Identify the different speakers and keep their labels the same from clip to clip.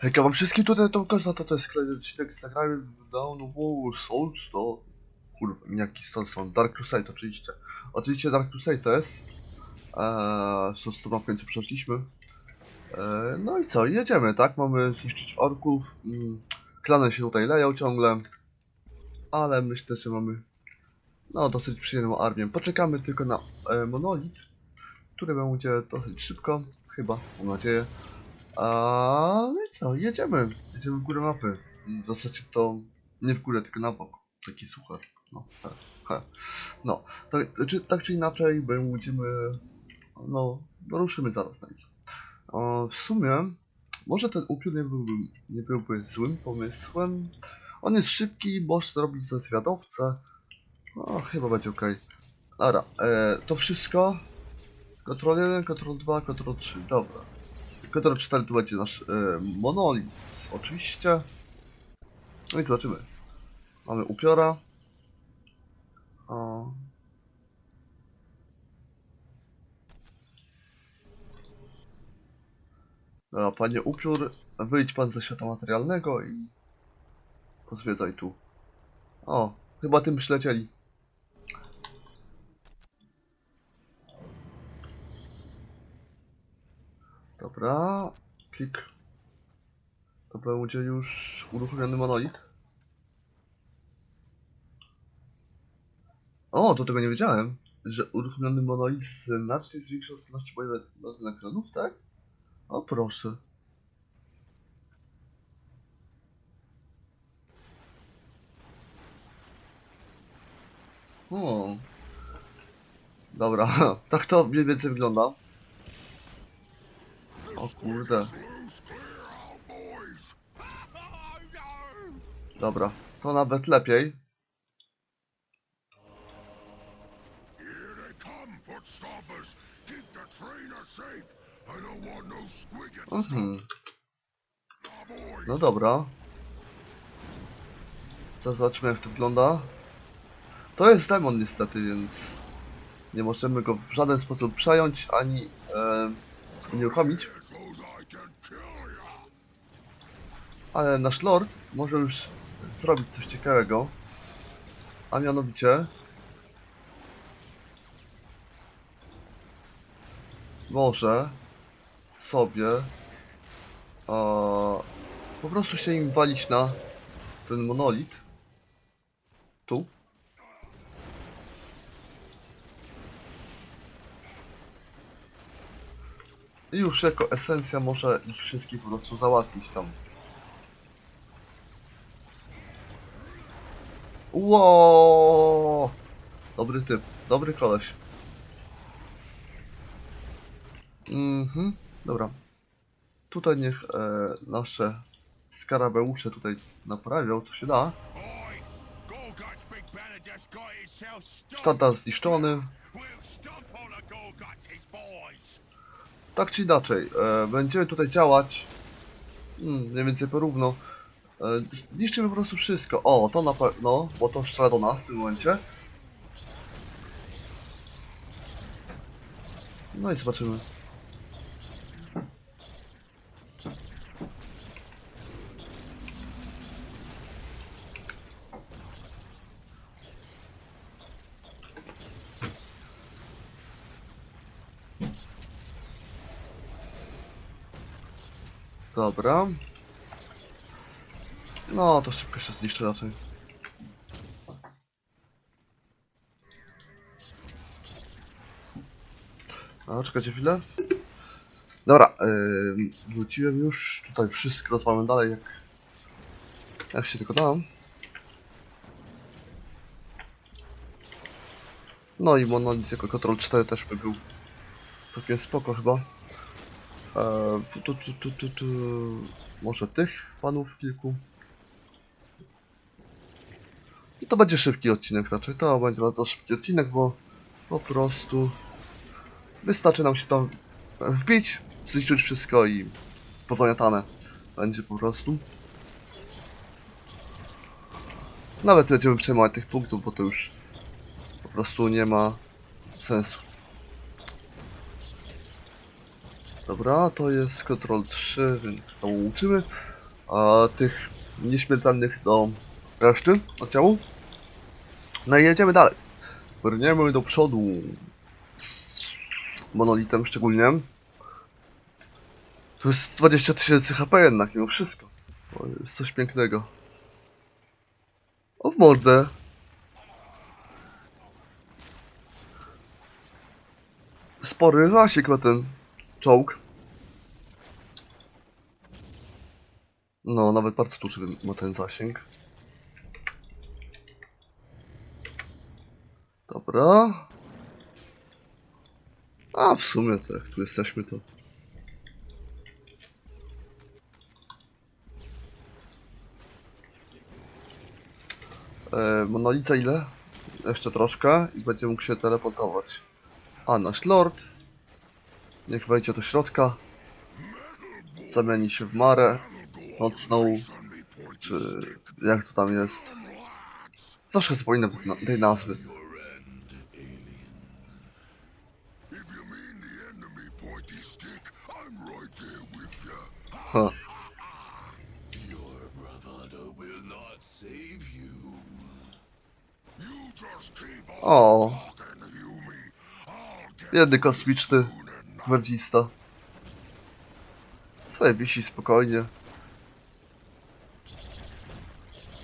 Speaker 1: Hejka wam wszystkim tutaj to Koza, to to jest kolejny odcinek z nagramy Down Wall Souls, to... Kurwa, jaki Souls są? Dark Crusade oczywiście. Oczywiście Dark Crusade to jest. Eee, Souls to w końcu przeszliśmy. Eee, no i co, jedziemy, tak? Mamy zniszczyć orków. Mm, klany się tutaj leją ciągle. Ale myślę, że mamy... No, dosyć przyjemną armię. Poczekamy tylko na e, monolit, który będzie dosyć szybko, chyba, mam nadzieję. A no i co, jedziemy. Jedziemy w górę mapy. W zasadzie to nie w górę, tylko na bok. Taki suchar. No, tak. Ha. No, tak czy, tak czy inaczej będziemy. No, no ruszymy zaraz na nich. O, w sumie, może ten upiór nie byłby, nie byłby złym pomysłem. On jest szybki, można robić za zwiadowcę. No, chyba będzie ok. Dobra, e, to wszystko. Ctrl 1, Ctrl 2, Ctrl 3, dobra. Ctrl 4 to będzie nasz e, monolit, oczywiście. No i zobaczymy. Mamy upiora. O. Panie upiór, wyjdź pan ze świata materialnego i pozwiedzaj tu. O, chyba tym przylecieli. Dobra, klik. To będzie już uruchomiony monolit. O, to tego nie wiedziałem, że uruchomiony monolit znacznie zwiększył zdolności bojowe na ekranów, tak? O proszę. O. Dobra, tak to mniej więcej wygląda. O kurde. Dobra, to nawet lepiej.
Speaker 2: No
Speaker 1: Mhm. No dobra. Zobaczmy jak to wygląda. To jest demon niestety, więc nie możemy go w żaden sposób przejąć ani e, unieruchomić. Ale nasz lord może już zrobić coś ciekawego. A mianowicie... Może sobie e, po prostu się im walić na ten monolit. Tu. I już jako esencja może ich wszystkich po prostu załatwić tam. Ło! Dobry typ, dobry koleś. Mhm, dobra. Tutaj niech e, nasze skarabeusze tutaj naprawią, co się da. Sztandar zniszczony. Tak czy inaczej, e, będziemy tutaj działać hmm, mniej więcej porówno. E, zniszczymy po prostu wszystko. O, to na pewno, bo to strzela do nas w tym momencie. No i zobaczymy. Dobra. No, to szybko się zniszczy raczej. A, czekajcie chwilę. Dobra, yy, wróciłem już. Tutaj wszystko rozmawiam dalej, jak, jak się tylko dam. No i monolit jako Ctrl 4 też by był całkiem spoko chyba. Eee, tu, tu, tu, tu, tu, może tych panów kilku. I to będzie szybki odcinek raczej. To będzie bardzo szybki odcinek, bo po prostu wystarczy nam się tam wbić, zniszczyć wszystko i pozamiatane będzie po prostu. Nawet będziemy przejmować tych punktów, bo to już po prostu nie ma sensu. Dobra, to jest Control 3, więc znowu uczymy. A tych nieśmiertelnych do reszty oddziału. No i jedziemy dalej. Brniemy do przodu. Monolitem szczególnie. To jest 20 tysięcy HP jednak, mimo wszystko. To jest coś pięknego. O w mordę. Spory zasięg ma ten czołg. No, nawet bardzo duży ma ten zasięg. Dobra. A, w sumie to jak tu jesteśmy, to... E, monolica ile? Jeszcze troszkę i będzie mógł się teleportować. A, nasz lord. Niech wejdzie do środka. Zamieni się w marę nocną, czy jak to tam jest. Zawsze zapominam na- tej nazwy. Ha.
Speaker 2: Your bravado will not save you. You just keep on Yumi.
Speaker 1: Biedny kosmiczny gwardzista. Sobie wisi spokojnie.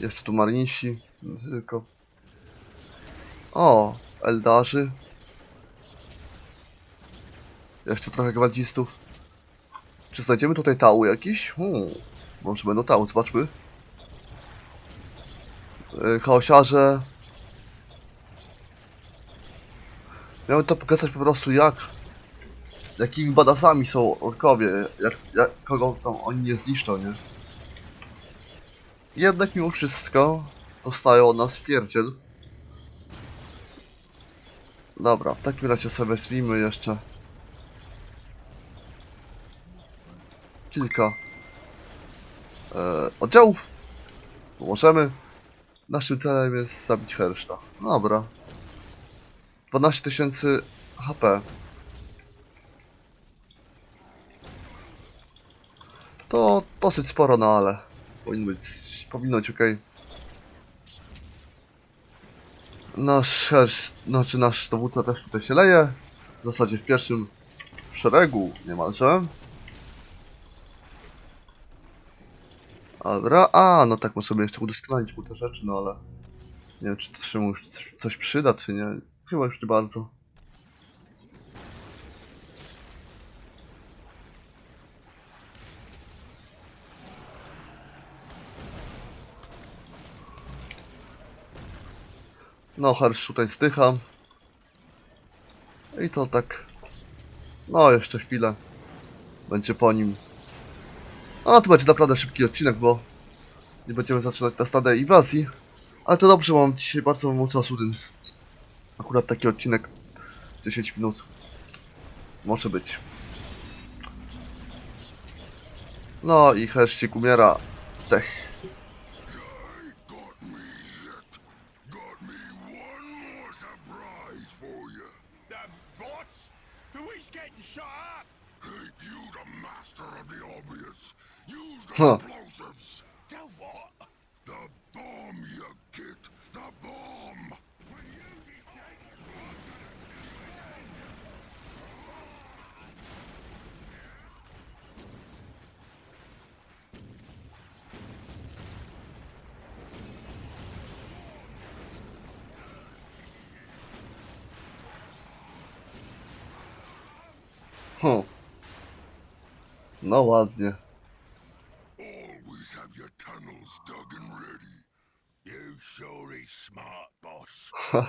Speaker 1: Jeszcze tu marnisi, tylko. O, Eldarzy. Jeszcze trochę gwardzistów. Czy znajdziemy tutaj tału jakiś? Hmm. Może będą tału, zobaczmy. Yy, chaosiarze. Miałem to pokazać po prostu jak jakimi badasami są orkowie, jak, jak, kogo tam oni nie zniszczą, nie? Jednak mimo wszystko dostają od nas pierdziel. Dobra, w takim razie sobie weźmiemy jeszcze kilka e, oddziałów. Możemy. Naszym celem jest zabić Herszta. Dobra. 12 tysięcy HP. To dosyć sporo, no ale powinno być, powinno być ok. Nasz herz, znaczy nasz dowódca też tutaj się leje. W zasadzie w pierwszym szeregu niemalże. Dobra, a no tak możemy jeszcze udoskonalić te rzeczy, no ale nie wiem czy to się mu już coś- przyda, czy nie. Chyba już nie bardzo. No, Harsh tutaj zdycha. I to tak... No, jeszcze chwilę. Będzie po nim. A, to będzie naprawdę szybki odcinek, bo... Nie będziemy zaczynać na stadej inwazji. Ale to dobrze, mam dzisiaj bardzo mało czasu, więc... Akurat taki odcinek... 10 minut. Może być. No i Hershik umiera. Zdech.
Speaker 2: Use the
Speaker 1: Huh.
Speaker 2: explosives.
Speaker 3: The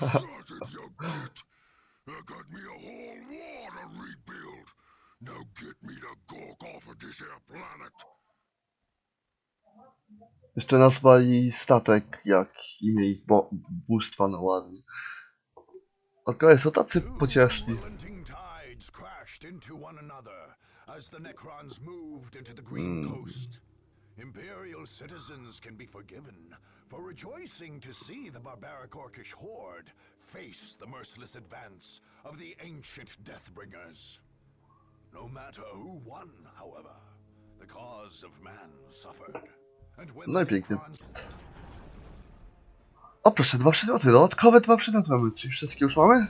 Speaker 3: boss.
Speaker 2: Shut it, you git. I got me a whole war to rebuild. Now get me the gawk off of this here planet.
Speaker 1: Jeszcze nazwali statek jak imię ich bo bóstwa, no ładnie. Okej, są tacy pocieszni.
Speaker 3: Imperial citizens can be forgiven for rejoicing to see the barbaric Orcish horde face the merciless advance of the ancient Deathbringers. No matter who won, however, the cause of man suffered. And when
Speaker 1: No i pięknie. O proszę, dwa przedmioty, dodatkowe dwa przedmioty mamy. Czy wszystkie już mamy?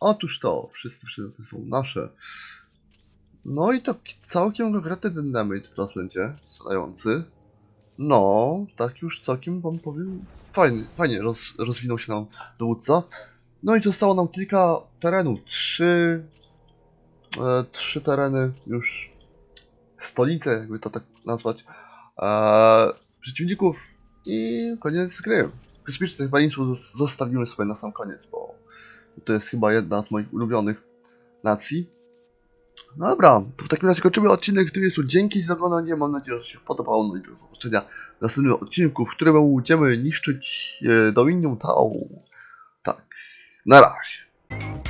Speaker 1: Otóż to, wszystkie przedmioty są nasze. No i to całkiem konkretny ten damage teraz będzie, strzelający. No, tak już całkiem wam powiem, fajnie, fajnie roz, rozwinął się nam dowódca. No i zostało nam kilka terenów, trzy, e, trzy tereny już, stolice, jakby to tak nazwać, e, przeciwników i koniec gry. Kosmicznych Marines zostawimy sobie na sam koniec, bo to jest chyba jedna z moich ulubionych nacji. No dobra, to w takim razie kończymy odcinek, który jest tu. Dzięki za oglądanie, mam nadzieję, że się podobało. No i do zobaczenia w następnym odcinku, w którym będziemy niszczyć e, Dominium Tau. Tak, na razie.